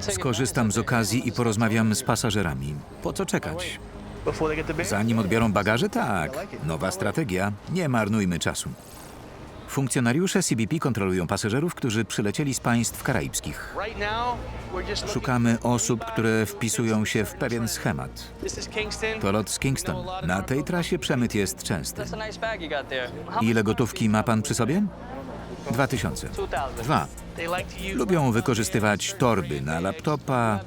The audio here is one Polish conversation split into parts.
Skorzystam z okazji i porozmawiam z pasażerami. Po co czekać? Zanim odbiorą bagaże? Tak. Nowa strategia. Nie marnujmy czasu. Funkcjonariusze CBP kontrolują pasażerów, którzy przylecieli z państw karaibskich. Szukamy osób, które wpisują się w pewien schemat. To lot z Kingston. Na tej trasie przemyt jest częsty. Ile gotówki ma pan przy sobie? Dwa tysiące. 2000. Dwa. Lubią wykorzystywać torby na laptopa,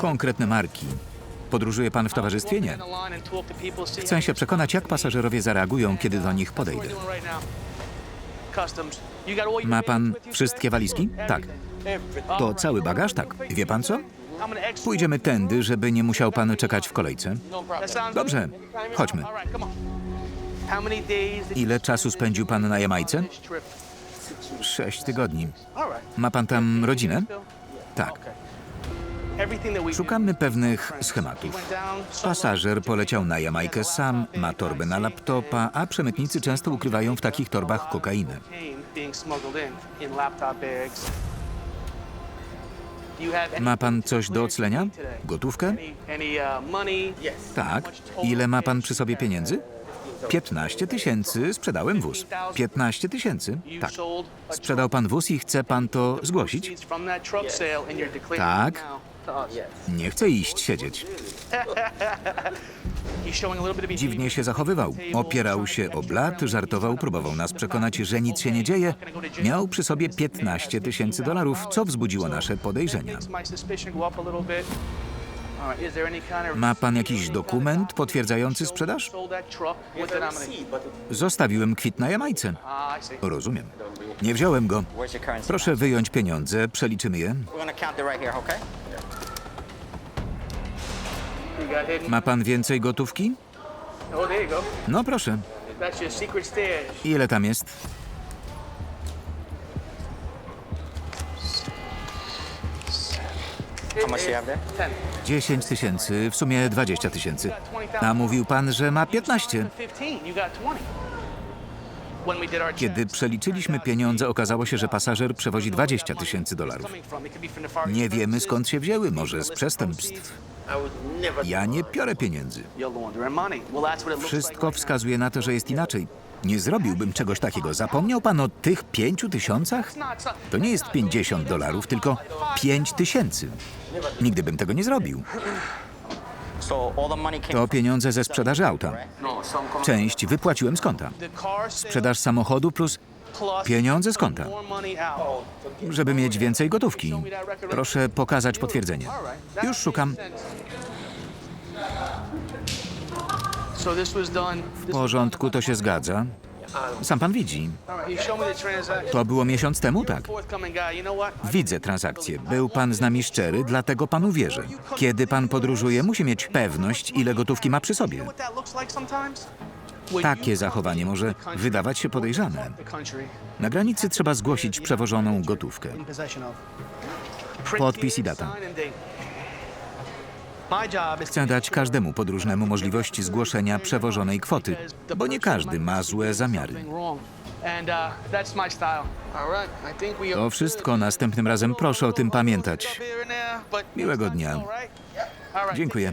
konkretne marki. Podróżuje pan w towarzystwie? Nie. Chcę się przekonać, jak pasażerowie zareagują, kiedy do nich podejdę. Ma pan wszystkie walizki? Tak. To cały bagaż? Tak. Wie pan co? Pójdziemy tędy, żeby nie musiał pan czekać w kolejce. Dobrze, chodźmy. Ile czasu spędził pan na Jamajce? Sześć tygodni. Ma pan tam rodzinę? Tak. Szukamy pewnych schematów. Pasażer poleciał na Jamajkę sam, ma torbę na laptopa, a przemytnicy często ukrywają w takich torbach kokainę. Ma pan coś do oclenia? Gotówkę? uh. Tak. Ile ma pan przy sobie pieniędzy? 15 tysięcy. Sprzedałem wóz. 15 tysięcy? Tak. Sprzedał pan wóz i chce pan to zgłosić? Tak. Nie chcę iść siedzieć. Dziwnie się zachowywał. Opierał się o blat, żartował, próbował nas przekonać, że nic się nie dzieje. Miał przy sobie 15 tysięcy dolarów, co wzbudziło nasze podejrzenia. Ma pan jakiś dokument potwierdzający sprzedaż? Zostawiłem kwit na Jamajce. Rozumiem. Nie wziąłem go. Proszę wyjąć pieniądze, przeliczymy je. Ma pan więcej gotówki? No proszę. Ile tam jest? How much do you have there? Ten. 10 tysięcy, w sumie 20 tysięcy. A mówił pan, że ma 15. 15. You got 20. When we did our Kiedy przeliczyliśmy pieniądze, okazało się, że pasażer przewozi 20 tysięcy dolarów. Nie wiemy skąd się wzięły, może z przestępstw. Ja nie piorę pieniędzy. Wszystko wskazuje na to, że jest inaczej. Nie zrobiłbym czegoś takiego. Zapomniał pan o tych pięciu tysiącach? To nie jest 50 dolarów, tylko 5 tysięcy. Nigdy bym tego nie zrobił. To pieniądze ze sprzedaży auta. Część wypłaciłem z konta. Sprzedaż samochodu plus pieniądze z konta. Żeby mieć więcej gotówki. Proszę pokazać potwierdzenie. Już szukam. W porządku, to się zgadza. Sam pan widzi. To było miesiąc temu, tak. Widzę transakcję. Był pan z nami szczery, dlatego panu wierzę. Kiedy pan podróżuje, musi mieć pewność, ile gotówki ma przy sobie. Takie zachowanie może wydawać się podejrzane. Na granicy trzeba zgłosić przewożoną gotówkę. Podpis i data. Chcę dać każdemu podróżnemu możliwość zgłoszenia przewożonej kwoty, bo nie każdy ma złe zamiary. To wszystko. Następnym razem proszę o tym pamiętać. Miłego dnia. Dziękuję.